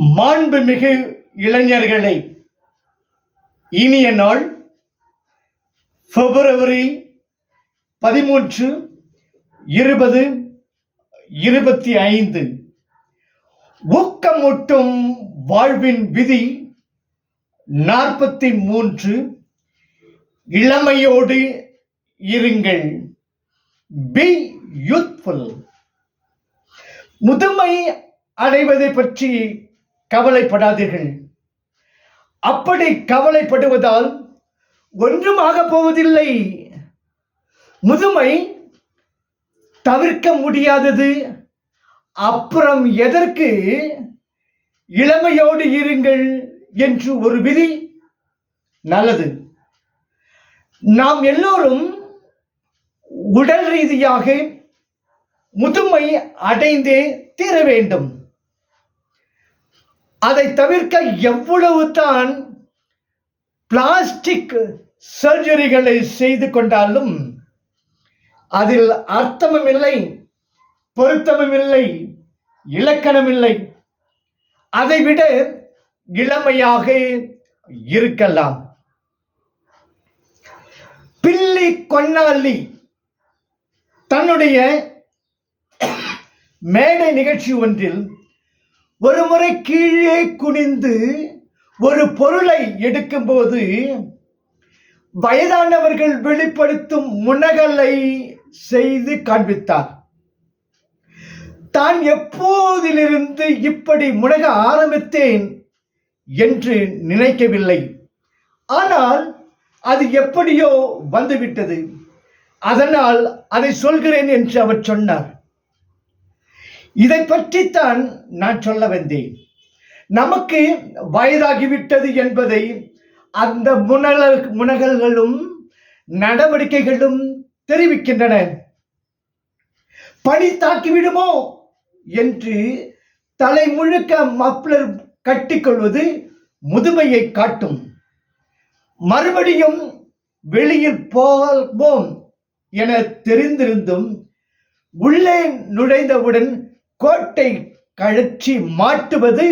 மாண்புமிகு இளைஞர்களை இனிய நாள் பிப்ரவரி பதிமூன்று இருபது இருபத்தி ஐந்து. ஊக்கமூட்டும் வாழ்வின் விதி நாற்பத்தி மூன்று. இளமையோடு இருங்கள். பி யூத்ஃபுல் முதுமை அடைவதை பற்றி கவலைப்படாதீர்கள். அப்படி கவலைப்படுவதால் ஒன்றும் ஆகப் போவதில்லை. முதுமை தவிர்க்க முடியாதது. அப்புறம் எதற்கு இளமையோடு இருங்கள் என்று ஒரு விதி நல்லது. நாம் எல்லோரும் உடல் ரீதியாக முதுமை அடைந்தே தீர வேண்டும். அதை தவிர்க்க எவ்வளவு தான் பிளாஸ்டிக் சர்ஜரிகளை செய்து கொண்டாலும் அதில் அர்த்தமும் இல்லை பொருத்தமும் இல்லை இலக்கணம் இல்லை அதைவிட இளமையாக இருக்கலாம். பில்லி கொன்னாலி தன்னுடைய மேடை நிகழ்ச்சி ஒன்றில் ஒரு முறை குனிந்து ஒரு பொருளை எடுக்கும்போது வயதானவர்கள் வெளிப்படுத்தும் முனகலை செய்து காண்பித்தார். தான் எப்போதிலிருந்து இப்படி முனக ஆரம்பித்தேன் என்று நினைக்கவில்லை. ஆனால் அது எப்படியோ வந்துவிட்டது. அதனால் அதை சொல்கிறேன் என்று அவர் சொன்னார். இதை பற்றித்தான் நான் சொல்ல வந்தேன். நமக்கு வயதாகிவிட்டது என்பதை அந்த முனகல் முனகல்களும் நடவடிக்கைகளும் தெரிவிக்கின்றன. பணி தாக்கிவிடுமோ என்று தலை முழுக்க மப்ளர் கட்டிக்கொள்வது முதுமையை காட்டும். மறுபடியும் வெளியில் போவோம் என தெரிந்திருந்தும் உள்ளே நுழைந்தவுடன் கோட்டை கழற்றி மாட்டுவது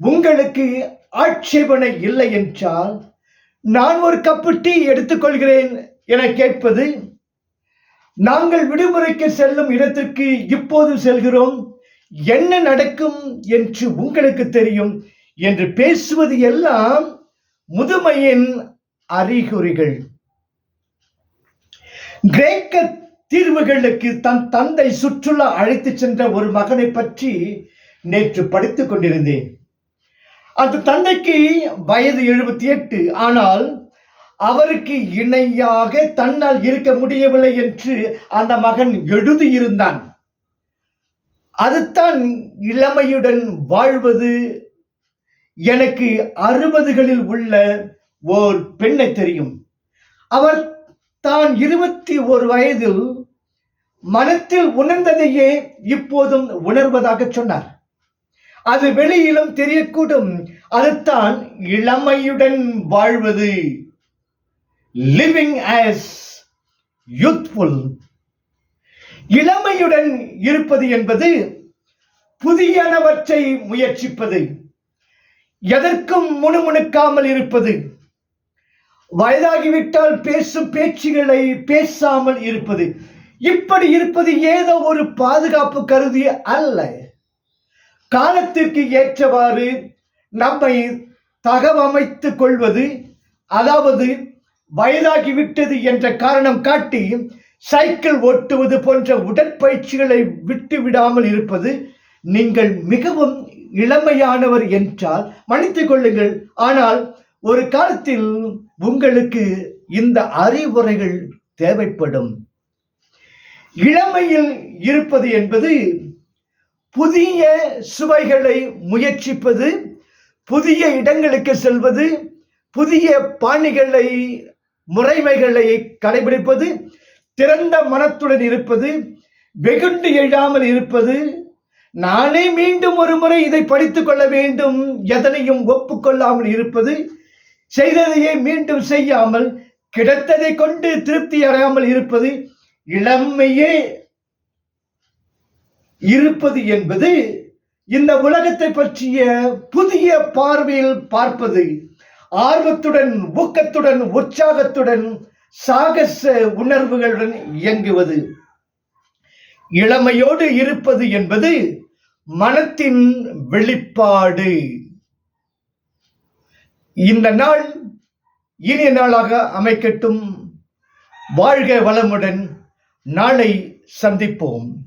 உங்களுக்கு ஆட்சேபனை இல்லை என்றால் நான் ஒரு கப்பு டீ எடுத்துக்கொள்கிறேன் என கேட்பது நாங்கள் விடுமுறைக்கு செல்லும் இடத்திற்கு இப்போது செல்கிறோம் என்ன நடக்கும் என்று உங்களுக்கு தெரியும் என்று பேசுவது எல்லாம் முதுமையின் அறிகுறிகள். கிரேக்க தீர்வுகளுக்கு தன் தந்தை சுற்றுலா அழைத்து சென்ற ஒரு மகனை பற்றி நேற்று படித்துக் கொண்டிருந்தேன். அந்த தந்தைக்கு வயது எழுபத்தி எட்டு. ஆனால் அவருக்கு இணையாக தன்னால் இருக்க முடியவில்லை என்று அந்த மகன் எழுதியிருந்தான். அதுதான் இளமையுடன் வாழ்வது. எனக்கு அறுபதுகளில் உள்ள ஓர் பெண்ணை தெரியும். அவர் தான் இருபத்தி ஒரு வயதில் மனத்தில் உணர்ந்ததையே இப்போதும் உணர்வதாக சொன்னார். அது வெளியிலும் தெரியக்கூடும். அதுதான் இளமையுடன் வாழ்வது. லிவிங் ஆஸ் யூத்ஃபுல் இளமையுடன் இருப்பது என்பது புதியனவற்றை முயற்சிப்பது. எதற்கும் முணுமுணுக்காமல் இருப்பது. வயதாகிவிட்டால் பேசும் பேச்சுகளை பேசாமல் இருப்பது. இப்படி இருப்பது ஏதோ ஒரு பாதுகாப்பு கருதி அல்ல. காலத்திற்கு ஏற்றவாறு நம்மை தகவமைத்து கொள்வது அதாவது வயதாகிவிட்டது என்ற காரணம் காட்டி சைக்கிள் ஓட்டுவது போன்ற உடற்பயிற்சிகளை விட்டு விடாமல் இருப்பது நீங்கள் மிகவும் இளமையானவர் என்றால் மன்னித்து கொள்ளுங்கள். ஆனால் ஒரு காலத்தில் உங்களுக்கு இந்த அறிவுரைகள் தேவைப்படும். இளமையில் இருப்பது என்பது புதிய சுவைகளை முயற்சிப்பது புதிய இடங்களுக்கு செல்வது புதிய பாணிகளை முறைமைகளை கடைபிடிப்பது திறந்த மனத்துடன் இருப்பது வெகுண்டு எழாமல் இருப்பது நானே மீண்டும் ஒரு முறை இதை படித்துக் கொள்ள வேண்டும் எதனையும் ஒப்புக்கொள்ளாமல் இருப்பது செய்ததையே மீண்டும் செய்யாமல் கிடைத்ததை கொண்டு திருப்தி அடையாமல் இருப்பது இளமையே இருப்பது என்பது இந்த உலகத்தை பற்றிய புதிய பார்வையில் பார்ப்பது. ஆர்வத்துடன் ஊக்கத்துடன் உற்சாகத்துடன் சாகச உணர்வுகளுடன் இயங்குவது. இளமையோடு இருப்பது என்பது மனத்தின் வெளிப்பாடு. இந்த நாள் இனிய நாளாக அமைக்கட்டும். வாழ்க வளமுடன் நாளை சந்திப்போம்.